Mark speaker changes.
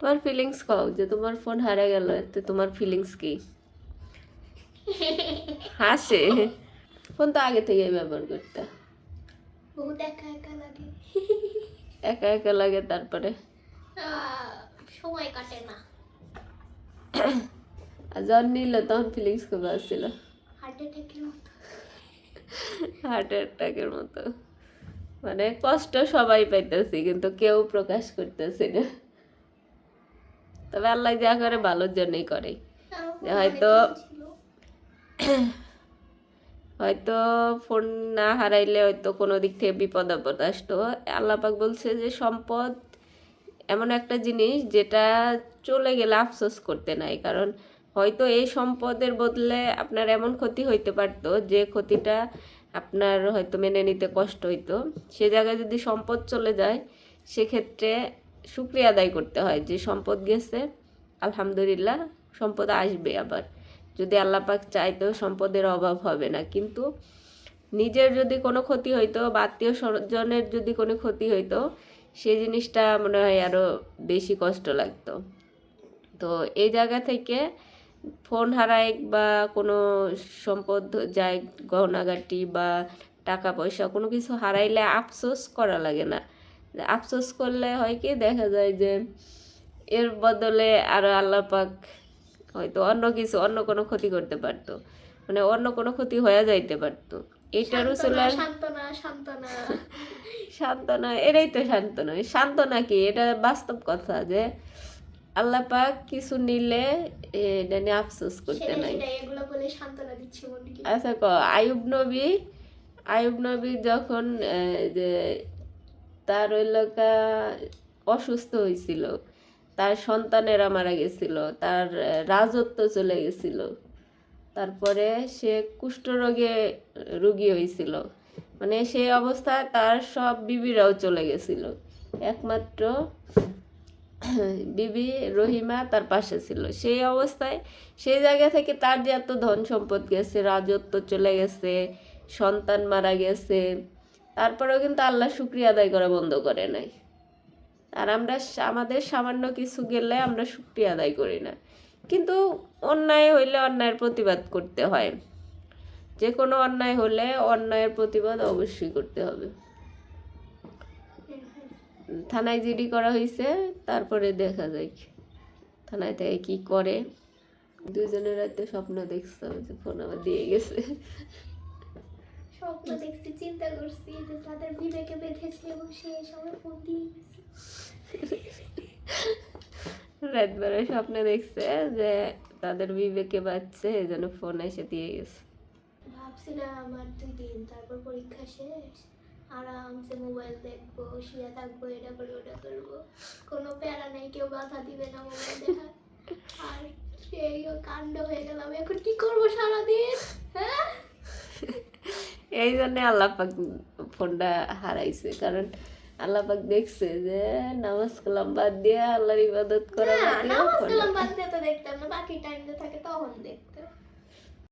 Speaker 1: তোমার ফিলিংস কও যে তোমার ফোন হারা গেল এতে তোমার ফিলিংস কি? হাসে। ফোন তো আগে থেকেই ব্যবহার করতে।
Speaker 2: বহুত একা একা লাগে।
Speaker 1: একা একা লাগে তারপরে।
Speaker 2: সময় কাটে না।
Speaker 1: আর যখন নিল তখন ফিলিংস কবে আসছিল।
Speaker 2: হার্ট অ্যাটাকের মতো।
Speaker 1: হার্ট অ্যাটাকের মতো। মানে কষ্ট সবাই পাইতেছি কিন্তু কেউ প্রকাশ করতেছি না। তবে আল্লাহ যা করে ভালোর জন্যই করে। হয়তো। হয়তো ফোন না হারাইলে হয়তো কোনো দিক থেকে বিপদ আপদ আসতো। আল্লাপাক বলছে যে সম্পদ এমন একটা জিনিস যেটা চলে গেলে আফসোস করতে নাই। কারণ হয়তো এই সম্পদের বদলে আপনার এমন ক্ষতি হইতে পারতো যে ক্ষতিটা আপনার হয়তো মেনে নিতে কষ্ট হইতো। সে জায়গায় যদি সম্পদ চলে যায় সেক্ষেত্রে শুক্রিয়া আদায় করতে হয় যে সম্পদ গেছে, আলহামদুলিল্লাহ সম্পদ আসবে আবার। যদি আল্লাহ পাক চাইতো সম্পদের অভাব হবে না। কিন্তু নিজের যদি কোনো ক্ষতি হইতো বা আত্মীয় স্বজনের যদি কোনো ক্ষতি হইতো সেই জিনিসটা মনে হয় আরও বেশি কষ্ট লাগতো। তো এই জায়গা থেকে ফোন হারায় বা কোনো সম্পদ যায় গহনাগাটি বা টাকা পয়সা কোনো কিছু হারাইলে আফসোস করা লাগে না। আফসোস করলে হয় কি দেখা যায় যে এর বদলে আরও আল্লাহ পাক হয়তো অন্য কিছু অন্য কোনো ক্ষতি করতে পারতো। মানে অন্য কোনো ক্ষতি হয়ে যাইতে পারতো। এটা রসুলার
Speaker 2: সান্ত্বনা সান্ত্বনা।
Speaker 1: সান্ত্বনা এটাই তো সান্ত্বনা। সান্ত্বনা কি? এটা বাস্তব কথা যে আল্লাহ পাক কিছু নিলে এটা নিয়ে আফসোস করতে নাই। আচ্ছা ক আয়ুব নবী আয়ুব নবী যখন যে তার ওই লোকা অসুস্থ হয়েছিল তার সন্তানেরা মারা গেছিল। তার রাজত্ব চলে গেছিল। তারপরে সে কুষ্ঠরোগে রুগী হয়েছিল মানে সেই অবস্থায় তার সব বিবিরাও চলে গেছিল। একমাত্র বিবি রহিমা তার পাশে ছিল। সেই অবস্থায় সেই জায়গা থেকে তার যে এত ধন সম্পদ গেছে, রাজত্ব চলে গেছে, সন্তান মারা গেছে তারপরেও কিন্তু আল্লাহ শুক্রিয়া আদায় করা বন্ধ করে নাই। আর আমরা আমাদের সামান্য কিছু গেলে আমরা শুক্রিয়া আদায় করি না। কিন্তু অন্যায় হইলে অন্যায়ের প্রতিবাদ করতে হয়। যে কোনো অন্যায় হলে অন্যায়ের প্রতিবাদ অবশ্যই করতে হবে। থানায় জিডি করা হয়েছে তারপরে দেখা যায়। থানায় থেকে কি করে। দুজনের রাতে স্বপ্ন দেখছিলাম যে ফোন আমার দিয়ে গেছে।
Speaker 2: স্বপ্ন দেখছি চিন্তা করছি যে তাদের বিবেকে বেঁধেছে এবং সে সময় ফোন দিয়ে গেছে
Speaker 1: রাত বেলায় স্বপ্নে দেখছে যে তাদের বিবেকে বাচ্চে এই জন্য ফোন এসে দিয়ে গেছে।
Speaker 2: ভাবছিলাম আমার দুই দিন তারপর পরীক্ষা শেষ। আরামসে মোবাইল দেখব শুয়ে থাকব এটা করব ওটা করব। কোনো প্যারা নেই কেউ বাধা দিবে না মোবাইল। দেখা আর সেই কাণ্ড হয়ে গেলাম এখন কি করব সারাদিন? হ্যাঁ?
Speaker 1: এই জন্যে আল্লাপাক ফোনটা হারাইছে। কারণ আল্লাপাক দেখছে যে নামাজ কালাম বাদ দিয়ে আল্লাহর ইবাদত করা বাদ দিয়ে ফোন
Speaker 2: বাদ দিয়ে তো দেখতাম না বাকি টাইম যে থাকে তখন দেখতাম।